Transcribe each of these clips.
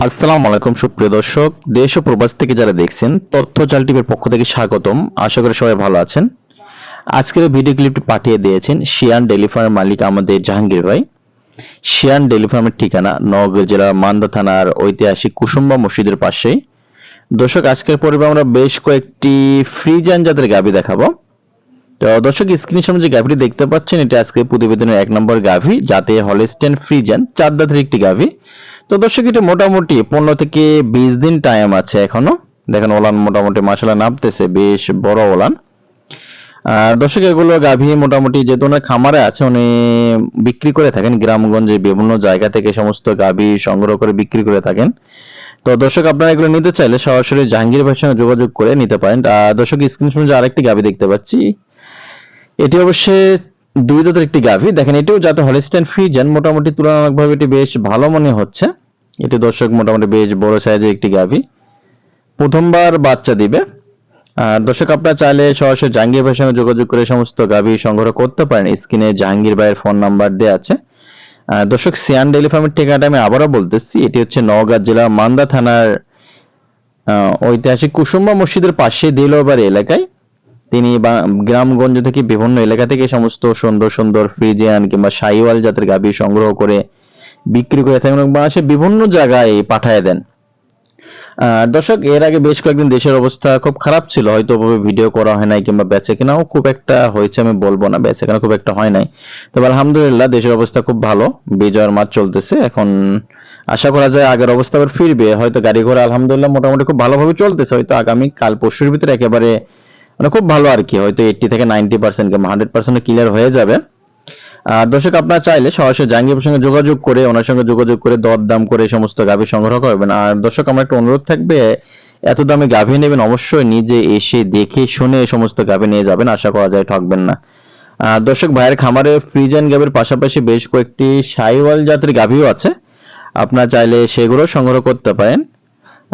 আসসালামু আলাইকুম, সুপ্রিয় দর্শক। দেশ ও প্রবাস থেকে যারা দেখছেন, তথ্য জাল টিভির পক্ষ থেকে স্বাগতম। আশা করি সবাই ভালো আছেন। আজকের ভিডিও ক্লিপটি পাঠিয়ে দিয়েছেন শিয়ান ডেলি ফার্মের মালিক আমাদের জাহাঙ্গীর ভাই। শিয়ান ডেলি ফার্মের ঠিকানা নওগাঁ জেলার মান্দা থানার ঐতিহাসিক কুসুম্বা মসজিদের পাশেই দর্শক, আজকের পর্বে আমরা বেশ কয়েকটি ফ্রিজান জাতের গাভি দেখাবো। তো দর্শক স্ক্রিনের সামনে যে গাভিটি দেখতে পাচ্ছেন, এটা আজকে প্রতিবেদনের এক নম্বর গাভি, যাতে হলেস্টেন ফ্রিজান চার দাঁতের একটি গাভি। তো দর্শক, এটা মোটামুটি পনেরো থেকে বিশ দিন টাইম আছে এখনও। দেখেন ওলান মোটামুটি মাসালা নামতেছে, বেশ বড় ওলান। আর দর্শক, এগুলো গাভী মোটামুটি যেহেতু ওনার খামারে আছে, উনি বিক্রি করে থাকেন গ্রামগঞ্জে বিভিন্ন জায়গা থেকে সমস্ত গাভী সংগ্রহ করে বিক্রি করে থাকেন। তো দর্শক, আপনারা এগুলো নিতে চাইলে সরাসরি জাহাঙ্গীর ভাইয়ের সঙ্গে যোগাযোগ করে নিতে পারেন। আর দর্শক স্ক্রিন শুনে আরেকটি গাভী দেখতে পাচ্ছি। এটি অবশ্যই দুই দাঁতের একটি গাভী। দেখেন, এটিও যাতে হলিস্টেন ফ্রিজেন মোটামুটি তুলনামূলকভাবে এটি বেশ ভালো মনে হচ্ছে। এটি দর্শক মোটামুটি বেশ বড় সাইজের একটি গাভী। প্রথমবার বাচ্চা দিবে। দর্শক আপনারা চাইলে সরাসরি জাহাঙ্গীর ভাইয়ের সঙ্গে যোগাযোগ করে সমস্ত গাভী সংগ্রহ করতে পারেন। স্ক্রিনে জাহাঙ্গীর ভাইয়ের ফোন নাম্বার দেওয়া আছে। দর্শক সিয়ান ডেলি ফার্মের ঠিকানাটা আমি আবারও বলতেছি। এটি হচ্ছে নওগাঁ জেলার মান্দা থানার ঐতিহাসিক কুসুম্বা মসজিদের পাশে দিলবাড়ি এলাকায়। তিনি গ্রামগঞ্জ থেকে বিভিন্ন এলাকা থেকে সমস্ত সুন্দর সুন্দর ফ্রিজিয়ান কিংবা সাইওয়াল জাতের গাভী সংগ্রহ করে বিক্রি করে থাকেন এবং বাংলাদেশের বিভিন্ন জায়গায় পাঠায় দেন। দর্শক, এর আগে বেশ কয়েকদিন দেশের অবস্থা খুব খারাপ ছিল। হয়তো ওভাবে ভিডিও করা হয় নাই কিংবা বেচে কেনাও খুব একটা হয়েছে, আমি বলব না। বেচে কেনা খুব একটা হয় নাই। তবে আলহামদুলিল্লাহ দেশের অবস্থা খুব ভালো। বিজয়ের মাঠ চলতেছে। এখন আশা করা যায় আগের অবস্থা আবার ফিরবে। হয়তো গাড়ি ঘোড়া আলহামদুলিল্লাহ মোটামুটি খুব ভালোভাবে চলতেছে। হয়তো আগামী কাল পরশুর ভিতরে একেবারে মানে খুব ভালো আর কি। হয়তো এইটটি থেকে নাইনটি পার্সেন্ট কিংবা হান্ড্রেড পার্সেন্ট ক্লিয়ার হয়ে যাবে। দর্শক, আপনারা চাইলে সরাসরি জাহাঙ্গীরের সঙ্গে যোগাযোগ করে ওনার সঙ্গে যোগাযোগ করে দর দাম করে সমস্ত গাভী সংগ্রহ করবেন। আর দর্শক, আমার একটা অনুরোধ থাকবে, এত দামে গাভী নেবেন, অবশ্যই নিজে এসে দেখে শুনে সমস্ত গাভী নিয়ে যাবেন, আশা করা যায় ঠকবেন না। দর্শক, ভাইয়ের খামারে ফ্রিজ অ্যান্ড গাভীর পাশাপাশি বেশ কয়েকটি সাইওয়াল জাতের গাভীও আছে। আপনারা চাইলে সেগুলো সংগ্রহ করতে পারেন।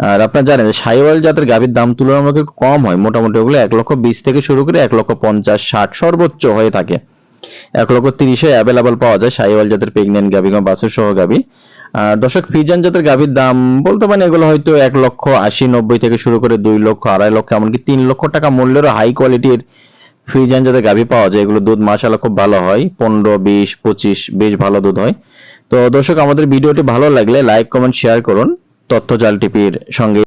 আর আপনারা জানেন যে সাইওয়াল জাতের গাভীর দাম তুলনামূলক কম হয়, মোটামুটি ওগুলো এক লক্ষ বিশ থেকে শুরু করে এক লক্ষ পঞ্চাশ, ষাট সর্বোচ্চ হয়ে থাকে। এক লক্ষ তিরিশে অ্যাভেলেবল পাওয়া যায় সাইওয়াল জাতের প্রেগনেন্ট গাভী বা বাছুর সহ গাভী। আর দর্শক ফিজান জাতের গাভীর দাম বলতে পারেন এগুলো হয়তো এক লক্ষ আশি, নব্বই থেকে শুরু করে দুই লক্ষ, আড়াই লক্ষ, এমনকি তিন লক্ষ টাকা মূল্যেরও হাই কোয়ালিটির ফ্রিজান জাতের গাভী পাওয়া যায়। এগুলো দুধ মাসালা খুব ভালো হয়। পনেরো, বিশ, পঁচিশ, বেশ ভালো দুধ হয়। তো দর্শক, আমাদের ভিডিওটি ভালো লাগলে লাইক কমেন্ট শেয়ার করুন। তথ্য জাল টিপির সঙ্গে